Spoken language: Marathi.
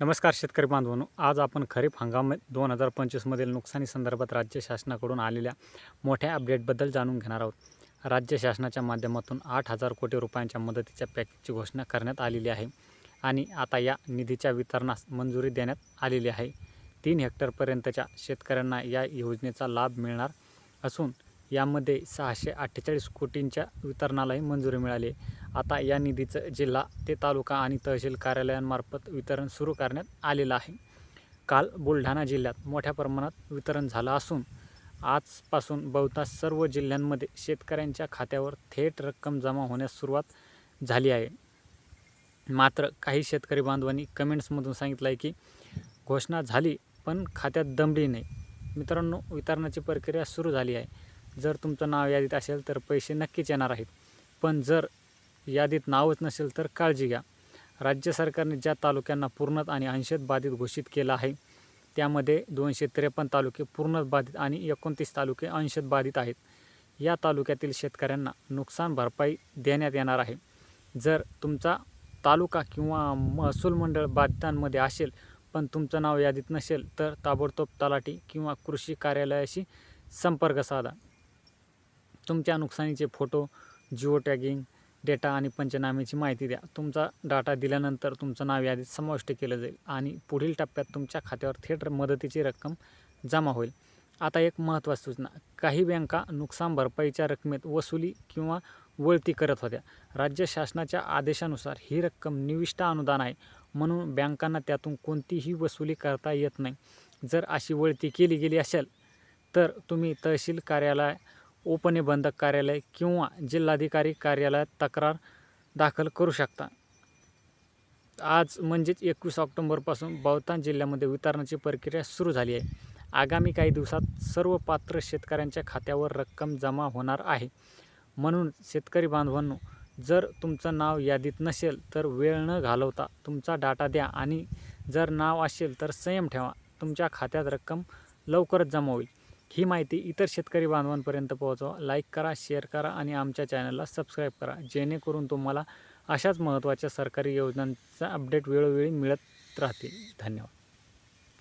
नमस्कार शेतकरी बांधवांनो. आज आपण खरीप हंगाम दोन हजार पंचवीसमधील नुकसानी संदर्भात राज्य शासनाकडून आलेल्या मोठ्या अपडेटबद्दल जाणून घेणार आहोत. राज्य शासनाच्या माध्यमातून आठ हजार कोटी रुपयांच्या मदतीच्या पॅकेजची घोषणा करण्यात आलेली आहे आणि आता या निधीच्या वितरणास मंजुरी देण्यात आलेली आहे. तीन हेक्टरपर्यंतच्या शेतकऱ्यांना या योजनेचा लाभ मिळणार असून यामध्ये सहाशे अठ्ठेचाळीस कोटींच्या वितरणालाही मंजुरी मिळाली आता या निधीचं जिल्हा ते तालुका आणि तहसील कार्यालयांमार्फत वितरण सुरू करण्यात आलेलं आहे. काल बुलढाणा जिल्ह्यात मोठ्या प्रमाणात वितरण झालं असून आजपासून बहुतांश सर्व जिल्ह्यांमध्ये शेतकऱ्यांच्या खात्यावर थेट रक्कम जमा होण्यास सुरुवात झाली आहे. मात्र काही शेतकरी बांधवांनी कमेंट्समधून सांगितलं आहे की घोषणा झाली पण खात्यात दमडी नाही. मित्रांनो वितरणाची प्रक्रिया सुरू झाली आहे. जर तुमचं नाव यादीत असेल तर पैसे नक्कीच येणार आहेत. पण जर यादीत नावच नसेल तर काळजी घ्या. राज्य सरकारने ज्या तालुक्यांना पूर्णत आणि अंशत बाधित घोषित केलं आहे त्यामध्ये दोनशे त्रेपन्न तालुके पूर्णत बाधित आणि एकोणतीस तालुके अंशत बाधित आहेत. या तालुक्यातील शेतकऱ्यांना नुकसान भरपाई देण्यात येणार आहे. जर तुमचा तालुका किंवा महसूल मंडळ बाधितांमध्ये असेल पण तुमचं नाव यादीत नसेल तर ताबडतोब तलाठी किंवा कृषी कार्यालयाशी संपर्क साधा. तुमच्या नुकसानीचे फोटो जिओ टॅगिंग डेटा आणि पंचनाम्याची माहिती द्या. तुमचा डाटा दिल्यानंतर तुमचं नाव यादीत समाविष्ट केलं जाईल आणि पुढील टप्प्यात तुमच्या खात्यावर थेट मदतीची रक्कम जमा होईल. आता एक महत्त्वाची सूचना. काही बँका नुकसान भरपाईच्या रकमेत वसुली किंवा वळती करत होत्या. राज्य शासनाच्या आदेशानुसार ही रक्कम निविष्ट अनुदान आहे म्हणून बँकांना त्यातून कोणतीही वसुली करता येत नाही. जर अशी वळती केली गेली असेल तर तुम्ही तहसील कार्यालय उपनिबंधक कार्यालय किंवा जिल्हाधिकारी कार्यालयात तक्रार दाखल करू शकता. आज म्हणजेच एकवीस ऑक्टोंबरपासून बहुतांश जिल्ह्यामध्ये वितरणाची प्रक्रिया सुरू झाली आहे. आगामी काही दिवसात सर्व पात्र शेतकऱ्यांच्या खात्यावर रक्कम जमा होणार आहे. म्हणून शेतकरी बांधवांनो जर तुमचं नाव यादीत नसेल तर वेळ न घालवता तुमचा डाटा द्या आणि जर नाव असेल तर संयम ठेवा. तुमच्या खात्यात रक्कम लवकरच जमा होईल. ही माहिती इतर शेतकरी बांधवांपर्यंत पोहोचवा. लाईक करा शेअर करा आणि आमच्या चॅनलला सबस्क्राईब करा. जेणेकरून तुम्हाला अशाच महत्त्वाच्या सरकारी योजनांचा अपडेट वेळोवेळी मिळत राहतील. धन्यवाद.